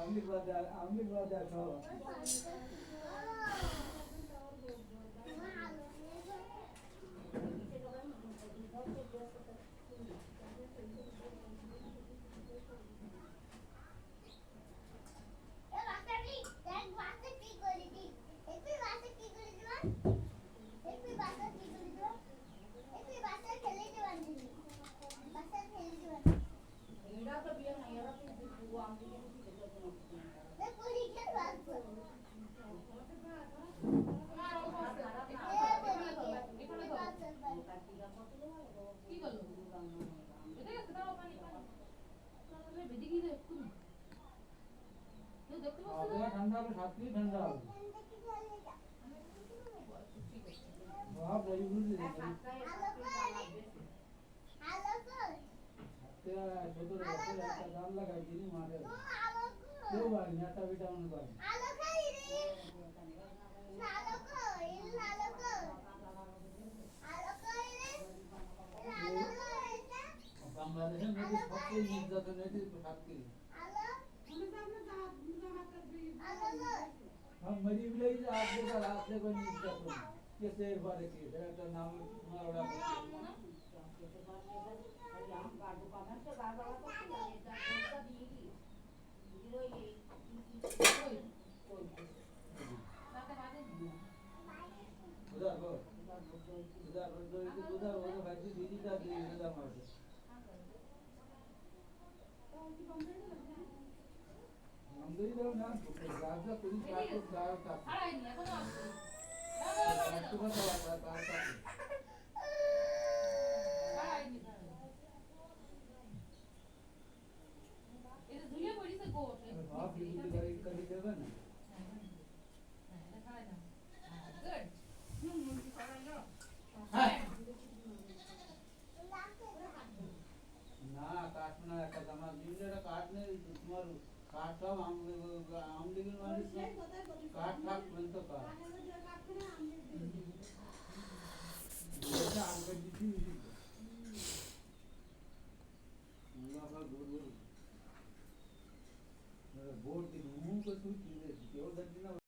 আমি বাজার আমি বাজার সব ঠান্ডা হবে সাতটি ঠান্ডা হবে বাংলাদেশের নদী সবচেয়ে নির্যাতন নদী সাতটি हम मरी भी नहीं आप देखा रात से कोई जैसे बारे की है तो नाम मारोड़ा उधर वो उधर वो तो इसे उधर वो तो भाई जी दीदी का दी उधर मार दे हम दे दो ना राजा पुलिस का तो दार का কাঠ কাঠ পর্যন্ত কাঠ বোর্ড দিন মুখ কেউ দেখি না